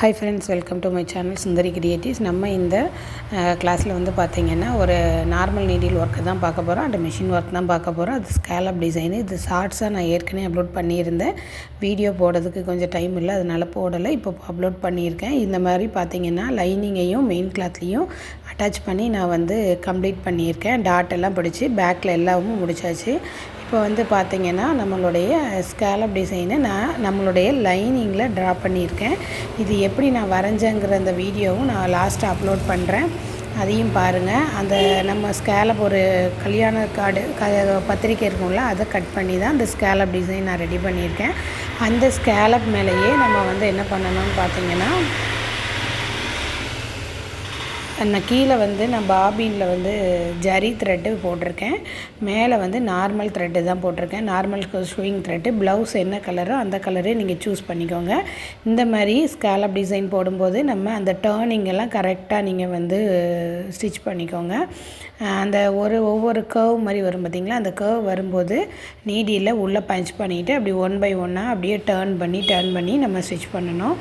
Hi friends welcome to my channel Sundari creatives நம்ம இந்த கிளாஸில் வந்து பார்த்திங்கன்னா ஒரு நார்மல் நீடில் ஒர்க்கு தான் பார்க்க போகிறோம் அண்ட் மிஷின் ஒர்க் தான் பார்க்க போகிறோம் அது ஸ்கேலப் டிசைனு இது ஷார்ட்ஸாக நான் ஏற்கனவே அப்லோட் பண்ணியிருந்தேன். வீடியோ போடுறதுக்கு கொஞ்சம் டைம் இல்லை அதனால் போடலை. இப்போ அப்லோட் பண்ணியிருக்கேன். இந்த மாதிரி பார்த்திங்கன்னா லைனிங்கையும் மெயின் கிளாத்லேயும் அட்டாச் பண்ணி நான் வந்து கம்ப்ளீட் பண்ணியிருக்கேன். டாட் எல்லாம் பிடிச்சி பேக்கில் எல்லாமும் முடிச்சாச்சு. இப்போ வந்து பார்த்திங்கன்னா நம்மளுடைய ஸ்கேலப் டிசைனை நான் நம்மளுடைய லைனிங்கில் ட்ரா பண்ணியிருக்கேன். இது எப்படி நான் வரைஞ்சேங்கிற அந்த வீடியோவும் நான் லாஸ்ட்டு அப்லோட் பண்ணுறேன் அதையும் பாருங்கள் அந்த நம்ம ஸ்கேலப் ஒரு கல்யாண கார்டு க பத்திரிக்கை இருக்கும்ல அதை கட் பண்ணி தான் அந்த ஸ்கேலப் டிசைன் நான் ரெடி பண்ணியிருக்கேன். அந்த ஸ்கேலப் மேலேயே நம்ம வந்து என்ன பண்ணணும்னு பார்த்திங்கன்னா நான் கீழே வந்து நான் பாபினில் வந்து ஜரி த்ரெட்டு போட்டிருக்கேன். மேலே வந்து நார்மல் த்ரெட்டு தான் போட்டிருக்கேன். நார்மல் ஸ்விங் த்ரெட்டு ப்ளவுஸ் என்ன கலரோ அந்த கலரே நீங்கள் சூஸ் பண்ணிக்கோங்க. இந்த மாதிரி ஸ்கேலப் டிசைன் போடும்போது நம்ம அந்த டேர்னிங் எல்லாம் கரெக்டாக நீங்கள் வந்து ஸ்டிச் பண்ணிக்கோங்க. அந்த ஒரு ஒவ்வொரு கர்வ் மாதிரி வரும் பார்த்திங்களா? அந்த கர்வ் வரும்போது நீடியில் உள்ளே பஞ்ச் பண்ணிவிட்டு அப்படி ஒன் பை ஒன்னாக அப்படியே டேர்ன் பண்ணி டேர்ன் பண்ணி நம்ம ஸ்டிச் பண்ணணும்.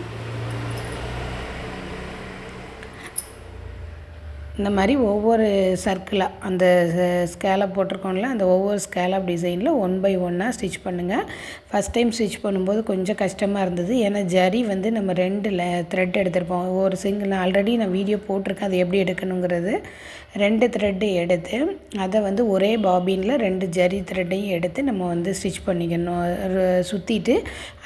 இந்த மாதிரி ஒவ்வொரு சர்க்கிளாக அந்த ஸ்கேலப் போட்டிருக்கோம்ல அந்த ஒவ்வொரு ஸ்கேலப் டிசைனில் ஒன் பை ஒன்னாக ஸ்டிச் பண்ணுங்கள் ஃபஸ்ட் டைம் ஸ்டிச் பண்ணும்போது கொஞ்சம் கஷ்டமாக இருந்தது. ஏன்னா ஜரி வந்து நம்ம ரெண்டு த்ரெட் எடுத்திருப்போம். ஒரு சிங்கிள் ஆல்ரெடி நான் வீடியோ போட்டிருக்கேன். அது எப்படி எடுக்கணுங்கிறது. ரெண்டு த்ரெட்டு எடுத்து அதை வந்து ஒரே பாபினில் ரெண்டு ஜரி த்ரெட்டையும் எடுத்து நம்ம வந்து ஸ்டிச் பண்ணிக்கணும். சுற்றிட்டு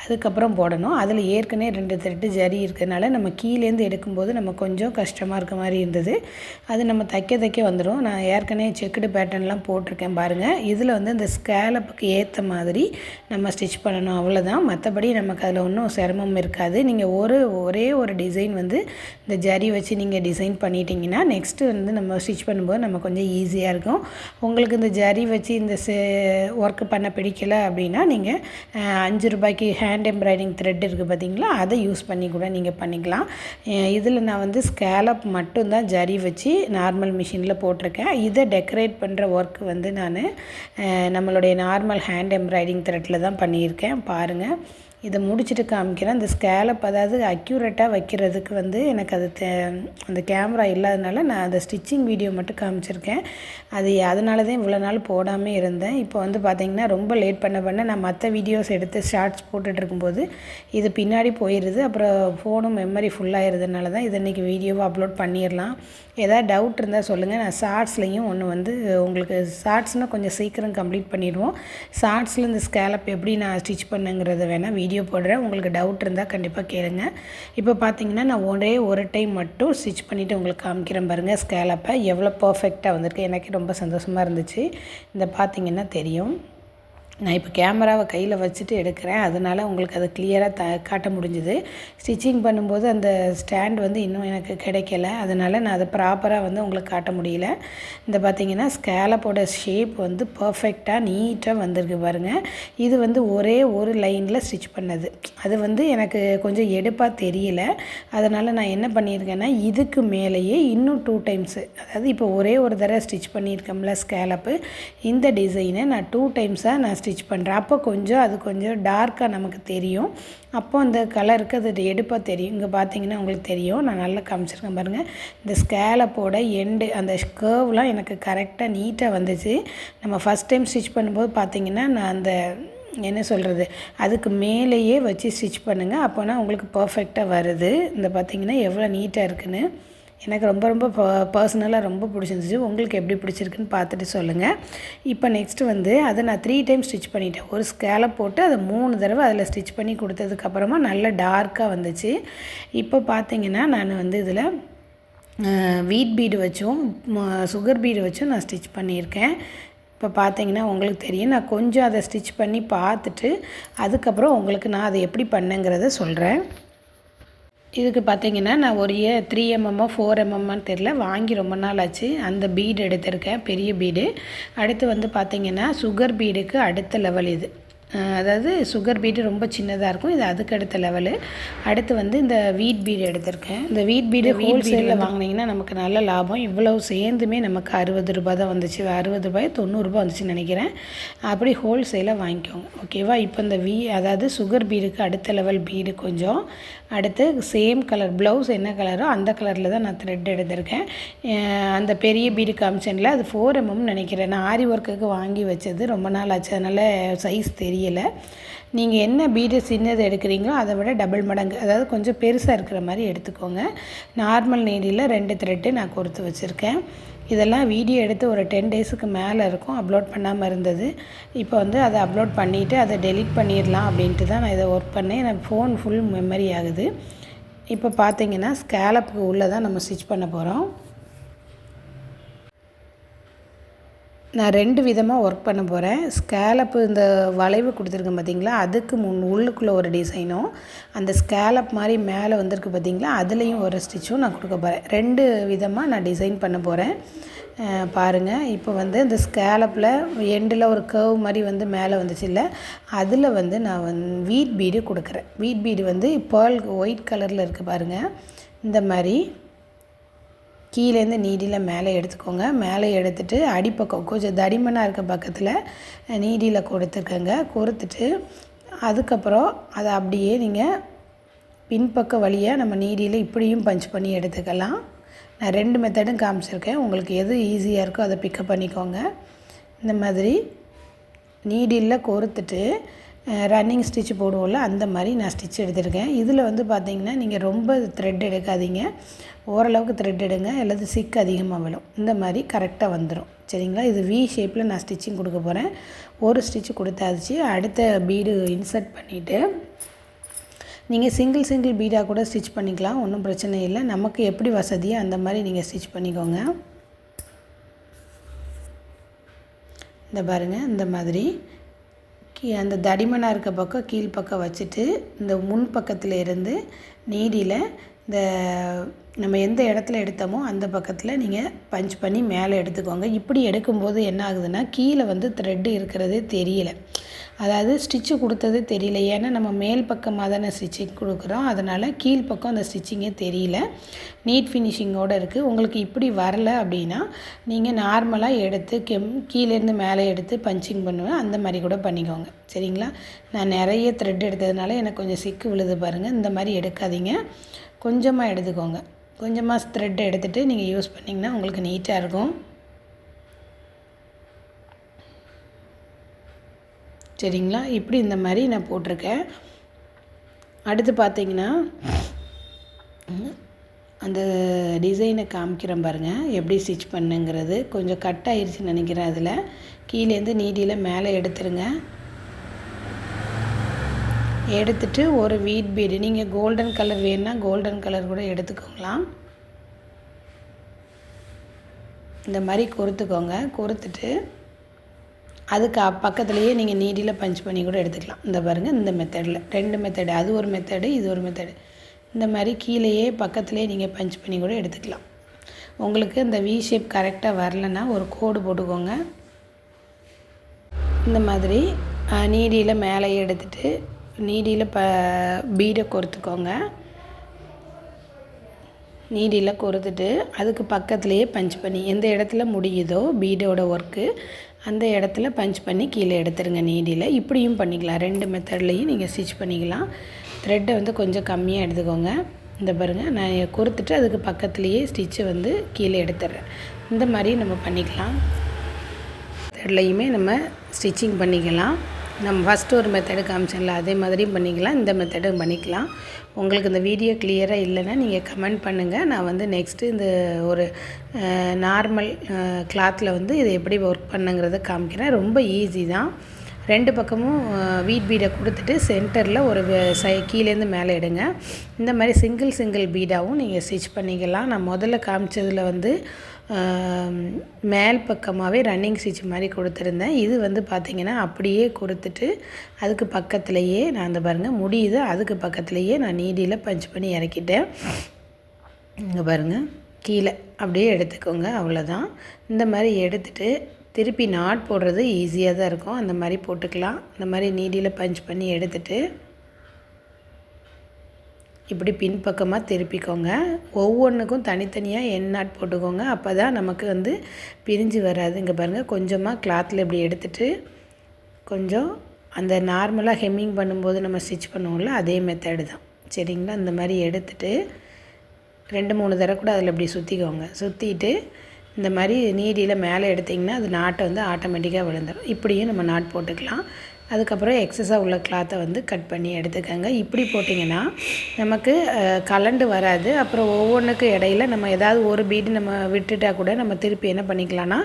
அதுக்கப்புறம் போடணும். அதில் ஏற்கனவே ரெண்டு த்ரெட்டு ஜரி இருக்கிறதுனால நம்ம கீழேருந்து எடுக்கும்போது நம்ம கொஞ்சம் கஷ்டமாக இருக்க மாதிரி இருந்தது. அது நம்ம தைக்க தைக்க வந்துடும் நான் ஏற்கனவே செக்குடு பேட்டர்ன்லாம் போட்டிருக்கேன் பாருங்கள் இதில் வந்து இந்த ஸ்கேலப்புக்கு ஏற்ற மாதிரி நம்ம ஸ்டிச் ஸ்டிச் பண்ணணும் அவ்வளோதான் மற்றபடி நமக்கு அதில் ஒன்றும் சிரமம் இருக்காது. நீங்கள் ஒரு ஒரே ஒரு டிசைன் வந்து இந்த ஜரி வச்சு நீங்கள் டிசைன் பண்ணிட்டீங்கன்னா நெக்ஸ்ட்டு வந்து நம்ம ஸ்டிச் பண்ணும்போது நம்ம கொஞ்சம் ஈஸியாக இருக்கும். உங்களுக்கு இந்த ஜரி வச்சு இந்த ஒர்க்கு பண்ண பிடிக்கல அப்படின்னா நீங்கள் அஞ்சு ரூபாய்க்கு ஹேண்ட் எம்ப்ராய்டிங் த்ரெட் இருக்குது பார்த்தீங்களா அதை யூஸ் பண்ணி கூட நீங்கள் பண்ணிக்கலாம். இதில் நான் வந்து ஸ்கேலப் மட்டும்தான் ஜரி வச்சு நார்மல் மிஷினில் போட்டிருக்கேன். இதை டெக்கரேட் பண்ணுற ஒர்க் வந்து நான் நம்மளுடைய நார்மல் ஹேண்ட் எம்ப்ராய்டிங் த்ரெட்டில் தான் பண்ணியிருக்கேன். பாருங்கள் இதை முடிச்சுட்டு காமிக்கிறேன். இந்த ஸ்கேலப் அதாவது அக்யூரேட்டாக வைக்கிறதுக்கு வந்து எனக்கு அது தே அந்த கேமரா இல்லாதனால நான் அந்த ஸ்டிச்சிங் வீடியோ மட்டும் காமிச்சிருக்கேன். அது அதனால தான் இவ்வளோ நாள் போடாமல் இருந்தேன். இப்போ வந்து பார்த்திங்கன்னா ரொம்ப லேட் பண்ண பண்ண நான் மற்ற வீடியோஸ் எடுத்து ஷார்ட்ஸ் போட்டுட்டு இருக்கும்போது இது பின்னாடி போயிடுது அப்புறம் ஃபோனும் மெமரி ஃபுல்லாகிறதுனால தான் இது இன்றைக்கி வீடியோவை அப்லோட் பண்ணிடலாம். ஏதாவது டவுட் இருந்தால் சொல்லுங்கள் நான் ஷார்ட்ஸ்லேயும் ஒன்று வந்து உங்களுக்கு ஷார்ட்ஸ்னால் கொஞ்சம் சீக்கிரம் கம்ப்ளீட் பண்ணிடுவோம். ஷார்ட்ஸில் இந்த ஸ்கேலப் எப்படி நான் ஸ்டிச் பண்ணுங்கிறத வேணால் வீடியோ போடுறேன். உங்களுக்கு டவுட் இருந்தால் கண்டிப்பாக கேளுங்க. இப்போ பார்த்தீங்கன்னா நான் ஒரே ஒரு டைம் மட்டும் ஸ்டிச் பண்ணிவிட்டு உங்களுக்கு காமிக்கிறேன் பாருங்கள் ஸ்கேலப்பை எவ்வளோ பர்ஃபெக்டாக வந்திருக்கு. எனக்கு ரொம்ப சந்தோஷமாக இருந்துச்சு. இந்த பார்த்தீங்கன்னா தெரியும். நான் இப்போ கேமராவை கையில் வச்சுட்டு எடுக்கிறேன். அதனால் உங்களுக்கு அது கிளியராக த காட்ட முடிஞ்சுது. ஸ்டிச்சிங் பண்ணும்போது அந்த ஸ்டாண்ட் வந்து இன்னும் எனக்கு கிடைக்கல. அதனால் நான் அதை ப்ராப்பராக வந்து உங்களுக்கு காட்ட முடியல. இந்த பார்த்திங்கன்னா ஸ்கேலப்போட ஷேப் வந்து பர்ஃபெக்டாக நீட்டாக வந்திருக்கு பாருங்கள் இது வந்து ஒரே ஒரு லைனில் ஸ்டிச் பண்ணது. அது வந்து எனக்கு கொஞ்சம் எடுப்பாக தெரியல. அதனால் நான் என்ன பண்ணியிருக்கேன்னா இதுக்கு மேலேயே இன்னும் டூ டைம்ஸு அதாவது இப்போ ஒரே ஒரு தடவை ஸ்டிச் பண்ணியிருக்கோம்ல ஸ்கேலப்பு இந்த டிசைனை நான் டூ டைம்ஸாக நான் ஸ்டிச் ஸ்டிச் பண்ணுறேன். அப்போ கொஞ்சம் அது கொஞ்சம் டார்க்காக நமக்கு தெரியும். அப்போ அந்த கலருக்கு அது எடுப்பாக தெரியும். இங்கே பார்த்தீங்கன்னா உங்களுக்கு தெரியும். நான் நல்லா காமிச்சிருக்கேன் பாருங்கள் இந்த ஸ்கேலப்போட எண்டு அந்த கேர்வ்லாம் எனக்கு கரெக்டாக நீட்டாக வந்துச்சு. நம்ம ஃபஸ்ட் டைம் ஸ்டிச் பண்ணும்போது பார்த்தீங்கன்னா நான் அந்த என்ன சொல்கிறது அதுக்கு மேலேயே வச்சு ஸ்டிச் பண்ணுங்கள் அப்போனா உங்களுக்கு பர்ஃபெக்டாக வருது. இந்த பார்த்திங்கன்னா எவ்வளோ நீட்டாக இருக்குன்னு. எனக்கு ரொம்ப ரொம்ப பர்சனலாக ரொம்ப பிடிச்சிருந்துச்சு. உங்களுக்கு எப்படி பிடிச்சிருக்குன்னு பார்த்துட்டு சொல்லுங்கள் இப்போ நெக்ஸ்ட்டு வந்து அதை நான் த்ரீ டைம் ஸ்டிச் பண்ணிட்டேன். ஒரு ஸ்கேலை போட்டு அதை மூணு தடவை அதில் ஸ்டிச் பண்ணி கொடுத்ததுக்கப்புறமா நல்ல டார்க்காக வந்துச்சு. இப்போ பார்த்தீங்கன்னா நான் வந்து இதில் வீட் பீடு வச்சும் சுகர் பீடு வச்சும் நான் ஸ்டிச் பண்ணியிருக்கேன். இப்போ பார்த்தீங்கன்னா உங்களுக்கு தெரியும். நான் கொஞ்சம் அதை ஸ்டிச் பண்ணி பார்த்துட்டு அதுக்கப்புறம் உங்களுக்கு நான் அதை எப்படி பண்ணேங்கிறத சொல்கிறேன் இதுக்கு பார்த்தீங்கன்னா நான் ஒரு ஏ த்ரீ எம்எம்மோ ஃபோர் எம்எம்மான்னு தெரில வாங்கி ரொம்ப நாள் ஆச்சு. அந்த பீடு எடுத்திருக்கேன் பெரிய பீடு அடுத்து வந்து பார்த்திங்கன்னா சுகர் பீடுக்கு அடுத்த லெவல் இது. அதாவது சுகர் பீடு ரொம்ப சின்னதாக இருக்கும் இது அதுக்கு அடுத்த லெவலு அடுத்து வந்து இந்த வீட் பீடு எடுத்திருக்கேன். இந்த வீட் பீடு ஹோல்சேலில் வாங்கினீங்கன்னா நமக்கு நல்ல லாபம். இவ்வளவு சேர்ந்துமே நமக்கு அறுபது ரூபாய் தான் வந்துச்சு. அறுபது ரூபாய் தொண்ணூறுரூபா வந்துச்சுன்னு நினைக்கிறேன். அப்படி ஹோல்சேலாக வாங்கிக்கோங்க ஓகேவா இப்போ இந்த வீ அதாவது சுகர் பீடுக்கு அடுத்த லெவல் பீடு கொஞ்சம். அடுத்து சேம் கலர் ப்ளவுஸ் என்ன கலரோ அந்த கலரில் தான் நான் த்ரெட் எடுத்திருக்கேன். அந்த பெரிய பீடு காமிச்சனில் அது ஃபோர் எம்எம் நினைக்கிறேன். நான் ஆரி ஒர்க்குக்கு வாங்கி வச்சது ரொம்ப நாள் ஆச்சு. அதனால் சைஸ் தெரியலை. நீங்கள் என்ன பீடு சின்னது எடுக்கிறீங்களோ அதை விட டபுள் மடங்கு அதாவது கொஞ்சம் பெருசாக இருக்கிற மாதிரி எடுத்துக்கோங்க. நார்மல் நீடியில் ரெண்டு த்ரெட்டு நான் கொடுத்து வச்சுருக்கேன். இதெல்லாம் வீடியோ எடுத்து ஒரு டென் டேஸுக்கு மேலே இருக்கும். அப்லோட் பண்ணாமல் இருந்தது. இப்போ வந்து அதை அப்லோட் பண்ணிவிட்டு அதை டெலீட் பண்ணிடலாம் அப்படின்ட்டு தான் நான் இதை ஒர்க் பண்ணேன். எனக்கு ஃபோன் ஃபுல் மெமரி ஆகுது. இப்போ பார்த்தீங்கன்னா ஸ்கேலப்புக்கு உள்ளே தான் நம்ம ஸ்டிச் பண்ண போகிறோம் நான் ரெண்டு விதமாக ஒர்க் பண்ண போகிறேன் ஸ்கேலப்பு இந்த வளைவு கொடுத்துருக்கேன் பார்த்தீங்களா அதுக்கு முன் உள்ளுக்குள்ளே ஒரு டிசைனும் அந்த ஸ்கேலப் மாதிரி மேலே வந்திருக்கு பார்த்தீங்களா அதுலேயும் ஒரு ஸ்டிச்சும் நான் கொடுக்க போகிறேன் ரெண்டு விதமாக நான் டிசைன் பண்ண போகிறேன் பாருங்கள் இப்போ வந்து இந்த ஸ்கேலப்பில் எண்டில் ஒரு கர்வ் மாதிரி வந்து மேலே வந்துச்சு இல்லை அதில் வந்து நான் வந்து வீட் பீடு கொடுக்குறேன். வீட் பீடு வந்து பேர்ல் ஒயிட் கலரில் இருக்குது பாருங்கள் இந்த மாதிரி. கீழேருந்து நீடியில் மேலே எடுத்துக்கோங்க. மேலே எடுத்துட்டு அடிப்பக்கம் கொஞ்சம் தடிமனாக இருக்க பக்கத்தில் நீடியில் கொடுத்துக்கோங்க. கொடுத்துட்டு அதுக்கப்புறம் அதை அப்படியே நீங்கள் பின்பக்க வழியாக நம்ம நீடியில் இப்படியும் பஞ்ச் பண்ணி எடுத்துக்கலாம். நான் ரெண்டு மெத்தடும் காமிச்சிருக்கேன். உங்களுக்கு எது ஈஸியாக இருக்கோ அதை பிக்கப் பண்ணிக்கோங்க. இந்த மாதிரி நீடியில் கோர்த்துட்டு ரன்னிங் ஸ்டிச் போடுவோம்ல அந்த மாதிரி நான் ஸ்டிச் எடுத்திருக்கேன். இதில் வந்து பார்த்தீங்கன்னா நீங்கள் ரொம்ப த்ரெட் எடுக்காதீங்க. ஓரளவுக்கு த்ரெட் எடுங்க அல்லது சிக் அதிகமாக விழும். இந்த மாதிரி கரெக்டாக வந்துடும் சரிங்களா? இது வி ஷேப்பில் நான் ஸ்டிச்சிங் கொடுக்க போகிறேன் ஒரு ஸ்டிச் கொடுத்தாச்சு. அடுத்த பீடு இன்சர்ட் பண்ணிவிட்டு நீங்கள் சிங்கிள் சிங்கிள் பீடாக கூட ஸ்டிச் பண்ணிக்கலாம். ஒன்றும் பிரச்சனை இல்லை. நமக்கு எப்படி வசதியோ அந்த மாதிரி நீங்கள் ஸ்டிச் பண்ணிக்கோங்க. இந்த பாருங்கள் இந்த மாதிரி. அந்த தடிமனாக இருக்க பக்கம் கீழ்ப்பக்கம் வச்சுட்டு இந்த முன் பக்கத்தில் இருந்து நீடியில் இந்த நம்ம எந்த இடத்துல எடுத்தோமோ அந்த பக்கத்தில் நீங்கள் பஞ்ச் பண்ணி மேலே எடுத்துக்கோங்க. இப்படி எடுக்கும்போது என்ன ஆகுதுன்னா கீழே வந்து த்ரெட்டு இருக்கிறதே தெரியல. அதாவது ஸ்டிச்சு கொடுத்தது தெரியல. ஏன்னா நம்ம மேல் பக்கமாக தானே ஸ்டிச்சிங் கொடுக்குறோம். அதனால் கீழ்ப்பக்கம் அந்த ஸ்டிச்சிங்கே தெரியல. நீட் ஃபினிஷிங்கோடு இருக்குது உங்களுக்கு இப்படி வரல அப்படின்னா நீங்கள் நார்மலாக எடுத்து கெம் கீழேருந்து மேலே எடுத்து பஞ்சிங் பண்ணுவேன் அந்த மாதிரி கூட பண்ணிக்கோங்க. சரிங்களா? நான் நிறைய த்ரெட் எடுத்ததுனால எனக்கு கொஞ்சம் சிக்கு விழுது பாருங்கள் இந்த மாதிரி எடுக்காதீங்க. கொஞ்சமாக எடுத்துக்கோங்க. கொஞ்சமாக த்ரெட் எடுத்துகிட்டு நீங்கள் யூஸ் பண்ணிங்கன்னா உங்களுக்கு நீட்டாக இருக்கும். சரிங்களா? இப்படி இந்த மாதிரி நான் போட்டிருக்கேன். அடுத்து பார்த்தீங்கன்னா அந்த டிசைனை காமிக்கிறேன் பாருங்கள் எப்படி ஸ்டிச் பண்ணுங்கிறது. கொஞ்சம் கட் ஆயிடுச்சுன்னு நினைக்கிறேன் அதில். கீழேருந்து நீடியில் மேலே எடுத்துருங்க. எடுத்துட்டு ஒரு வீட் பீடு நீங்கள் கோல்டன் கலர் வேணுன்னா கோல்டன் கலர் கூட எடுத்துக்கோங்களாம். இந்த மாதிரி கொறுத்துக்கோங்க. கொறுத்துட்டு அதுக்கு பக்கத்துலேயே நீங்கள் நீடியில் பஞ்ச் பண்ணி கூட எடுத்துக்கலாம். இந்த பாருங்கள் இந்த மெத்தடில் ரெண்டு மெத்தடு அது ஒரு மெத்தடு இது ஒரு மெத்தடு இந்த மாதிரி கீழேயே பக்கத்துலேயே நீங்கள் பஞ்ச் பண்ணி கூட எடுத்துக்கலாம். உங்களுக்கு இந்த வி ஷேப் கரெக்டாக வரலன்னா ஒரு கோடு போட்டுக்கோங்க. இந்த மாதிரி நீடியில் மேலே எடுத்துட்டு நீடியில் ப பீடை கொறுத்துக்கோங்க நீடியில் கொறுத்துட்டு அதுக்கு பக்கத்துலேயே பஞ்ச் பண்ணி எந்த இடத்துல முடியுதோ பீடோட ஒர்க்கு அந்த இடத்துல பஞ்ச் பண்ணி கீழே எடுத்துருங்க நீடியில். இப்படியும் பண்ணிக்கலாம். ரெண்டு மெத்தட்லேயும் நீங்கள் ஸ்டிச் பண்ணிக்கலாம். த்ரெட்டை வந்து கொஞ்சம் கம்மியாக எடுத்துக்கோங்க. இந்த பாருங்கள் நான் கொறுத்துட்டு அதுக்கு பக்கத்துலேயே ஸ்டிச்சை வந்து கீழே எடுத்துடுறேன் இந்த மாதிரி நம்ம பண்ணிக்கலாம். த்ரெட்லையுமே நம்ம ஸ்டிச்சிங் பண்ணிக்கலாம். நம்ம ஃபஸ்ட்டு ஒரு மெத்தடு காமிச்சோம்ல அதே மாதிரியும் பண்ணிக்கலாம். இந்த மெத்தடும் பண்ணிக்கலாம். உங்களுக்கு இந்த வீடியோ கிளியராக இல்லைன்னா நீங்கள் கமெண்ட் பண்ணுங்கள் நான் வந்து நெக்ஸ்ட்டு இந்த ஒரு நார்மல் கிளாத்தில் வந்து இதை எப்படி ஒர்க் பண்ணுங்கிறத காமிக்கிறேன். ரொம்ப ஈஸி தான். ரெண்டு பக்கமும் வீட் பீடை கொடுத்துட்டு சென்டரில் ஒரு சை கீழேருந்து மேலே எடுங்க. இந்த மாதிரி சிங்கிள் சிங்கிள் பீடாகவும் நீங்கள் ஸ்டிச் பண்ணிக்கலாம். நான் முதல்ல காமிச்சதில் வந்து மேல் பக்கமாகவே ரன்னிங் ஸ்டிச் மாதிரி கொடுத்துருந்தேன். இது வந்து பார்த்திங்கன்னா அப்படியே கொடுத்துட்டு அதுக்கு பக்கத்துலேயே நான் அந்த பாருங்கள் முடியுது அதுக்கு பக்கத்துலேயே நான் நீடியில் பஞ்ச் பண்ணி இறக்கிட்டேன். இங்கே பாருங்கள் கீழே அப்படியே எடுத்துக்கோங்க அவ்வளோதான் இந்த மாதிரி எடுத்துகிட்டு திருப்பி நாட் போடுறது ஈஸியாக தான் இருக்கும். அந்த மாதிரி போட்டுக்கலாம். இந்த மாதிரி நீடியில் பஞ்ச் பண்ணி எடுத்துட்டு இப்படி பின்பக்கமாக திருப்பிக்கோங்க. ஒவ்வொன்றுக்கும் தனித்தனியாக எண் நாட் போட்டுக்கோங்க. அப்போ தான் நமக்கு வந்து பிரிஞ்சு வராது இங்கே பாருங்கள் கொஞ்சமாக கிளாத்தில் இப்படி எடுத்துட்டு கொஞ்சம் அந்த நார்மலாக ஹெம்மிங் பண்ணும்போது நம்ம ஸ்டிச் பண்ணுவோம்ல அதே மெத்தடு தான். சரிங்களா? இந்த மாதிரி எடுத்துட்டு ரெண்டு மூணு தடவை கூட அதில் இப்படி சுற்றிக்கோங்க சுற்றிட்டு இந்த மாதிரி நீடியில் மேலே எடுத்திங்கன்னா அது நாட்டை வந்து ஆட்டோமேட்டிக்காக விழுந்துடும் இப்படியும் நம்ம நாட் போட்டுக்கலாம். அதுக்கப்புறம் எக்ஸஸாக உள்ள கிளாத்தை வந்து கட் பண்ணி எடுத்துக்கோங்க. இப்படி போட்டிங்கன்னா நமக்கு கலண்டு வராது. அப்புறம் ஒவ்வொன்றுக்கு இடையில நம்ம ஏதாவது ஒரு பீடு நம்ம விட்டுட்டா கூட நம்ம திருப்பி என்ன பண்ணிக்கலாம்னா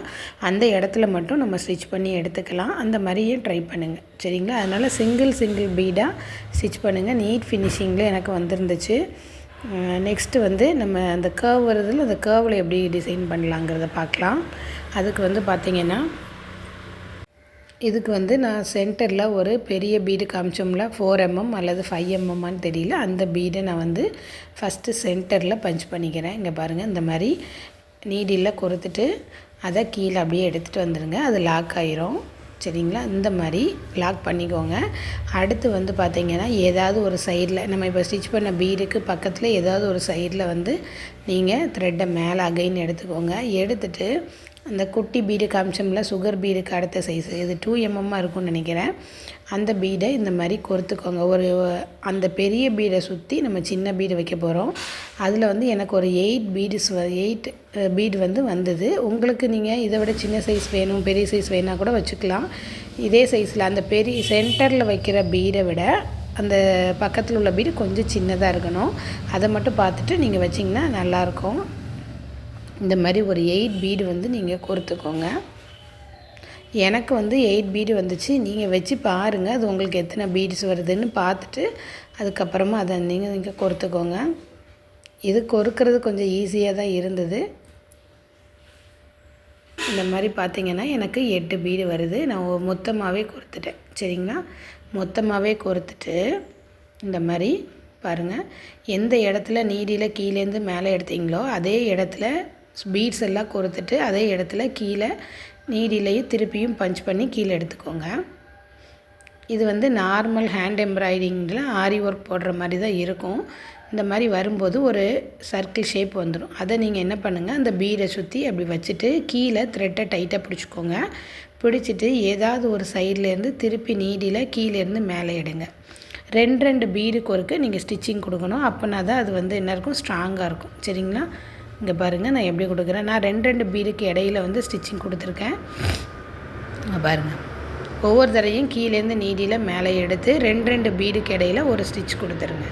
அந்த இடத்துல மட்டும் நம்ம ஸ்டிச் பண்ணி எடுத்துக்கலாம். அந்த மாதிரியும் ட்ரை பண்ணுங்கள் சரிங்களா? அதனால் சிங்கிள் சிங்கிள் பீடாக ஸ்டிச் பண்ணுங்கள் நீட் ஃபினிஷிங்கில் எனக்கு வந்துருந்துச்சு. நெக்ஸ்ட்டு வந்து நம்ம அந்த கேர்வ் வருதில் அந்த கேர்வில் எப்படி டிசைன் பண்ணலாங்கிறத பார்க்கலாம். அதுக்கு வந்து பார்த்திங்கன்னா இதுக்கு வந்து நான் சென்டரில் ஒரு பெரிய பீடு காமிச்சோம்ல ஃபோர் எம்எம் அல்லது ஃபைவ் எம்எம்மான்னு தெரியல. அந்த பீடை நான் வந்து ஃபஸ்ட்டு சென்டரில் பஞ்ச் பண்ணிக்கிறேன். இங்கே பாருங்கள் இந்த மாதிரி நீடியில் கொடுத்துட்டு அதை கீழே அப்படியே எடுத்துகிட்டு வந்துடுங்க அது லாக் ஆயிரும். சரிங்களா? இந்த மாதிரி லாக் பண்ணிக்கோங்க. அடுத்து வந்து பார்த்திங்கன்னா ஏதாவது ஒரு சைடில் நம்ம இப்போ ஸ்டிச் பண்ண பீடுக்கு பக்கத்தில் ஏதாவது ஒரு சைடில் வந்து நீங்கள் த்ரெட்டை மேலே அகைன் எடுத்துக்கோங்க. எடுத்துகிட்டு அந்த குட்டி பீடு காமிச்சோம்ல சுகர் பீடுக்கு அடுத்த சைஸு இது டூ எம்எம்மாக இருக்கும்னு நினைக்கிறேன். அந்த பீடை இந்த மாதிரி கொறுத்துக்கோங்க ஒரு அந்த பெரிய பீடை சுற்றி நம்ம சின்ன பீடு வைக்க போகிறோம் அதில் வந்து எனக்கு ஒரு எயிட் பீடுஸ் எயிட் பீடு வந்து வந்தது. உங்களுக்கு நீங்கள் இதை விட சின்ன சைஸ் வேணும் பெரிய சைஸ் வேணால் கூட வச்சுக்கலாம். இதே சைஸில் அந்த பெரிய சென்டரில் வைக்கிற பீடை விட அந்த பக்கத்தில் உள்ள பீடு கொஞ்சம் சின்னதாக இருக்கணும். அதை மட்டும் பார்த்துட்டு நீங்கள் வச்சிங்கன்னா நல்லாயிருக்கும் இந்த மாதிரி ஒரு எயிட் பீடு வந்து நீங்கள் கொடுத்துக்கோங்க. எனக்கு வந்து எயிட் பீடு வந்துச்சு. நீங்கள் வச்சு பாருங்கள் அது உங்களுக்கு எத்தனை பீட்ஸ் வருதுன்னு பார்த்துட்டு அதுக்கப்புறமா அதை நீங்கள் நீங்கள் கொடுத்துக்கோங்க. இது கொறுக்கிறது கொஞ்சம் ஈஸியாக தான் இருந்தது. இந்த மாதிரி பார்த்திங்கன்னா எனக்கு எட்டு பீடு வருது. நான் மொத்தமாகவே கொடுத்துட்டேன். சரிங்களா? மொத்தமாகவே கொடுத்துட்டு இந்த மாதிரி பாருங்கள் எந்த இடத்துல நீடியில் கீழேருந்து மேலே எடுத்தீங்களோ அதே இடத்துல பீட்ஸ் எல்லாம் கொடுத்துட்டு அதே இடத்துல கீழே நீடிலையும் திருப்பியும் பஞ்ச் பண்ணி கீழே எடுத்துக்கோங்க. இது வந்து நார்மல் ஹேண்ட் எம்ப்ராய்டிங்கில் ஆரி ஒர்க் போடுற மாதிரி தான் இருக்கும். இந்த மாதிரி வரும்போது ஒரு சர்க்கிள் ஷேப் வந்துடும் அதை நீங்கள் என்ன பண்ணுங்கள் அந்த பீடை சுற்றி அப்படி வச்சுட்டு கீழே த்ரெட்டை டைட்டாக பிடிச்சிக்கோங்க. பிடிச்சிட்டு ஏதாவது ஒரு சைட்லேருந்து திருப்பி நீடியில் கீழேருந்து மேலே எடுங்க. ரெண்டு ரெண்டு பீடுக்கு ஒருக்கு நீங்கள் ஸ்டிச்சிங் கொடுக்கணும். அப்போனா தான் அது வந்து என்ன இருக்கும்? ஸ்ட்ராங்காக இருக்கும். சரிங்களா? இங்கே பாருங்கள் நான் எப்படி கொடுக்குறேன்? நான் ரெண்டு ரெண்டு பீடுக்கு இடையில வந்து ஸ்டிச்சிங் கொடுத்துருக்கேன். பாருங்கள் ஒவ்வொரு தடையும் கீழேருந்து நீடியில் மேலே எடுத்து ரெண்டு ரெண்டு பீடுக்கு இடையில ஒரு ஸ்டிச் கொடுத்துருங்க.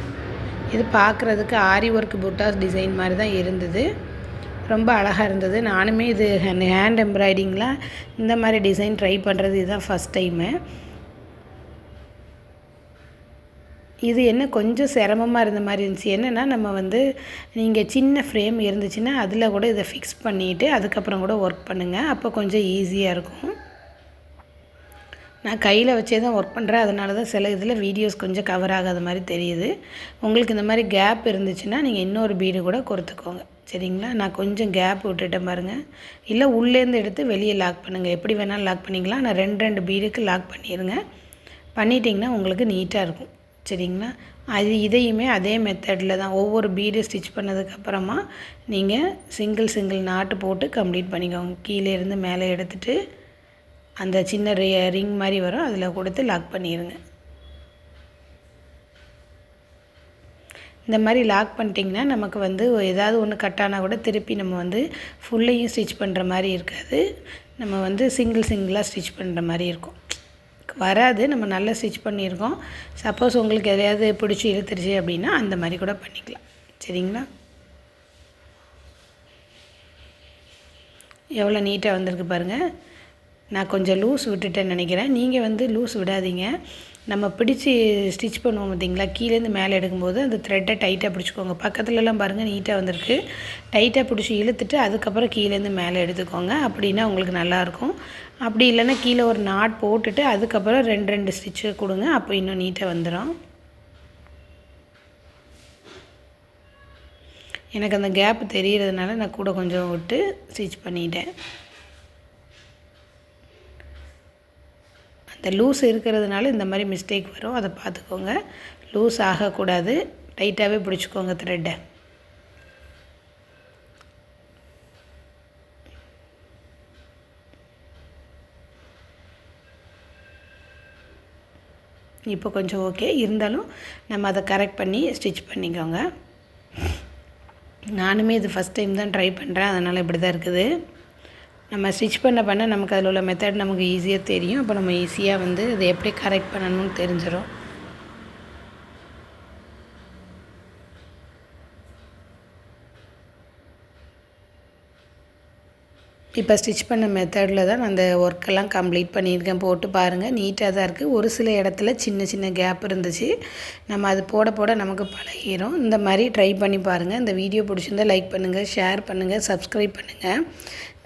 இது பார்க்குறதுக்கு ஆரி ஒர்க் புட்டாஸ் டிசைன் மாதிரி தான் இருந்தது. ரொம்ப அழகாக இருந்தது. நானுமே இது ஹேண்ட் எம்ப்ராய்டிங்லாம் இந்த மாதிரி டிசைன் ட்ரை பண்ணுறது இதுதான் ஃபஸ்ட் டைமு இது என்ன கொஞ்சம் சிரமமாக இருந்த மாதிரி இருந்துச்சு. என்னென்னா நம்ம வந்து நீங்கள் சின்ன ஃப்ரேம் இருந்துச்சுன்னா அதில் கூட இதை ஃபிக்ஸ் பண்ணிவிட்டு அதுக்கப்புறம் கூட ஒர்க் பண்ணுங்கள் அப்போ கொஞ்சம் ஈஸியாக இருக்கும். நான் கையில் வச்சே தான் ஒர்க் பண்ணுறேன் அதனால தான் சில இதில் வீடியோஸ் கொஞ்சம் கவர் ஆகாத மாதிரி தெரியுது. உங்களுக்கு இந்த மாதிரி கேப் இருந்துச்சுன்னா நீங்கள் இன்னொரு பீடு கூட கொடுத்துக்கோங்க. சரிங்களா? நான் கொஞ்சம் கேப் விட்டுட்டேன் பாருங்கள் இல்லை உள்ளேருந்து எடுத்து வெளியே லாக் பண்ணுங்கள் எப்படி வேணாலும் லாக் பண்ணிக்கலாம். நான் ரெண்டு ரெண்டு பீடுக்கு லாக் பண்ணிடுங்க பண்ணிட்டீங்கன்னா உங்களுக்கு நீட்டாக இருக்கும். சரிங்களா? அது இதையுமே அதே மெத்தடில் தான் ஒவ்வொரு பீடு ஸ்டிச் பண்ணதுக்கப்புறமா நீங்கள் சிங்கிள் சிங்கிள் நாட்டு போட்டு கம்ப்ளீட் பண்ணிக்கோங்க. கீழே இருந்து மேலே எடுத்துகிட்டு அந்த சின்ன ரிங் மாதிரி வரும். அதில் கொடுத்து லாக் பண்ணிடுங்க இந்த மாதிரி லாக் பண்ணிட்டிங்கன்னா நமக்கு வந்து ஏதாவது ஒன்று கட்டானா கூட திருப்பி நம்ம வந்து ஃபுல்லையும் ஸ்டிச் பண்ணுற மாதிரி இருக்காது. நம்ம வந்து சிங்கிள் சிங்கிளாக ஸ்டிச் பண்ணுற மாதிரி இருக்கும். வராது. நம்ம நல்லா ஸ்டிச் பண்ணியிருக்கோம். சப்போஸ் உங்களுக்கு எதையாவது பிடிச்சி இழுத்துருச்சு அப்படின்னா அந்த மாதிரி கூட பண்ணிக்கலாம். சரிங்களா? எவ்வளோ நீட்டாக வந்திருக்கு பாருங்கள் நான் கொஞ்சம் லூஸ் விட்டுட்டேன்னு நினைக்கிறேன். நீங்கள் வந்து லூஸ் விடாதீங்க. நம்ம பிடிச்சி ஸ்டிச் பண்ணுவோம் பார்த்தீங்களா? கீழேருந்து மேலே எடுக்கும்போது அந்த த்ரெட்டை டைட்டாக பிடிச்சிக்கோங்க. பக்கத்துலலாம் பாருங்கள் நீட்டாக வந்திருக்கு. டைட்டாக பிடிச்சி இழுத்துட்டு அதுக்கப்புறம் கீழேருந்து மேலே எடுத்துக்கோங்க. அப்படின்னா உங்களுக்கு நல்லாயிருக்கும். அப்படி இல்லைன்னா கீழே ஒரு நாட் போட்டுட்டு அதுக்கப்புறம் ரெண்டு ரெண்டு ஸ்டிச்சு கொடுங்க. அப்போ இன்னும் நீட்டாக வந்துடும் எனக்கு அந்த கேப் தெரிகிறதுனால நான் கூட கொஞ்சம் விட்டு ஸ்டிச் பண்ணிட்டேன். அந்த லூஸ் இருக்கிறதுனால இந்த மாதிரி மிஸ்டேக் வரும். அதை பார்த்துக்கோங்க. லூஸ் ஆகக்கூடாது. டைட்டாகவே பிடிச்சிக்கோங்க த்ரெட்டை இப்போ கொஞ்சம் ஓகே இருந்தாலும் நம்ம அதை கரெக்ட் பண்ணி ஸ்டிச் பண்ணிக்கோங்க. நானுமே இது ஃபஸ்ட் டைம் தான் ட்ரை பண்ணுறேன் அதனால் இப்படி தான் இருக்குது. நம்ம ஸ்டிச் பண்ண பண்ண நமக்கு அதில் உள்ள மெத்தட் நமக்கு ஈஸியாக தெரியும். அப்போ நம்ம ஈஸியாக வந்து அதை எப்படி கரெக்ட் பண்ணணும்னு தெரிஞ்சிடும் இப்போ ஸ்டிச் பண்ண மெத்தடில் தான் நான் அந்த ஒர்க்கெல்லாம் கம்ப்ளீட் பண்ணியிருக்கேன். போட்டு பாருங்கள் நீட்டாக தான் இருக்குது ஒரு சில இடத்துல சின்ன சின்ன கேப் இருந்துச்சு. நம்ம அது போட போட நமக்கு பழகிரும். இந்த மாதிரி ட்ரை பண்ணி பாருங்கள் இந்த வீடியோ பிடிச்சிருந்தால் லைக் பண்ணுங்கள் ஷேர் பண்ணுங்கள் சப்ஸ்கிரைப் பண்ணுங்கள்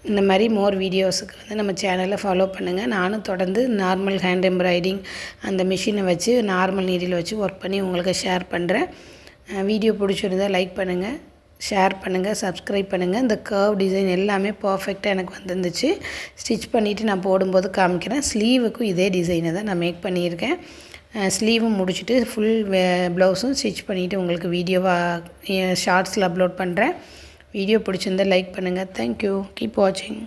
இந்த மாதிரி மோர் வீடியோஸுக்கு வந்து நம்ம சேனலை ஃபாலோ பண்ணுங்கள் நானும் தொடர்ந்து நார்மல் ஹேண்ட் எம்ப்ராய்டிங் அந்த மிஷினை வச்சு நார்மல் நீடில் வச்சு ஒர்க் பண்ணி உங்களுக்கு ஷேர் பண்ணுறேன் வீடியோ பிடிச்சிருந்தால் லைக் பண்ணுங்கள் ஷேர் பண்ணுங்கள் சப்ஸ்கிரைப் பண்ணுங்கள் இந்த கர்வ் டிசைன் எல்லாமே பர்ஃபெக்டாக எனக்கு வந்துருந்துச்சு. ஸ்டிச் பண்ணிவிட்டு நான் போடும்போது காமிக்கிறேன். ஸ்லீவுக்கும் இதே டிசைனை தான் நான் மேக் பண்ணியிருக்கேன். ஸ்லீவும் முடிச்சுட்டு ஃபுல் ப்ளவுஸும் ஸ்டிச் பண்ணிவிட்டு உங்களுக்கு வீடியோவாக ஷார்ட்ஸில் அப்லோட் பண்ணுறேன் வீடியோ பிடிச்சிருந்தால் லைக் பண்ணுங்கள் தேங்க்யூ கீப் வாட்சிங்